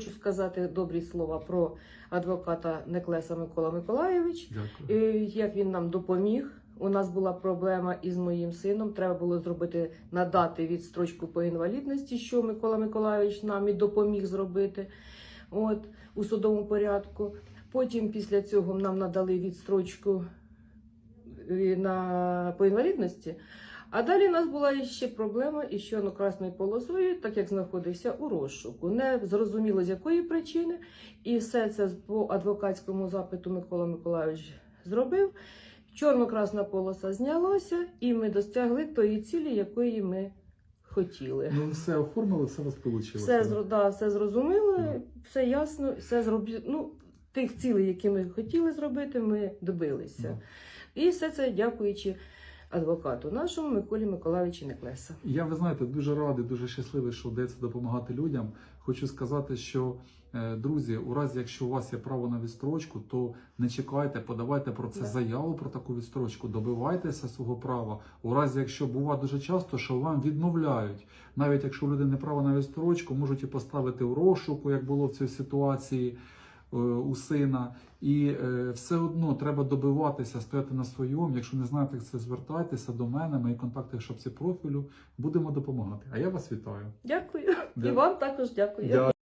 хочу сказати добрі слова про адвоката Неклеса Микола Миколайович. Дякую. Як він нам допоміг. У нас була проблема із моїм сином. Треба було зробити надати відстрочку по інвалідності, що Микола Миколайович нам і допоміг зробити от, у судовому порядку. Потім після цього нам надали відстрочку на, по інвалідності. А далі у нас була ще проблема із чорно-красною полосою, так як знаходився у розшуку. Не зрозуміло з якої причини. І все це по адвокатському запиту Микола Миколайович зробив. Чорно-красна полоса знялася, і ми досягли тої цілі, якої ми хотіли. Ну, все оформили, все у вас вийшло. Все, зро- да, все зрозуміло, Мгм. все ясно, все зробі... ну, тих цілей, які ми хотіли зробити, ми добилися. І все це дякуючи адвокату нашому Миколі Миколаївичу Неклеса. Я, ви знаєте, дуже радий, дуже щасливий, що вдається допомагати людям. Хочу сказати, що е, друзі, у разі, якщо у вас є право на відстрочку, то не чекайте, подавайте про це Да. заяву про таку відстрочку, добивайтеся свого права. У разі, якщо буває дуже часто, що вам відмовляють, навіть якщо у людини право на відстрочку, можуть і поставити в розшуку, як було в цій ситуації. Е, У сина, і е, все одно треба добиватися, стояти на своєму. Якщо не знаєте, як це звертайтеся до мене, мої контакти в шапці профілю. Будемо допомагати. А я вас вітаю. Дякую. І вам також дякую. Дя-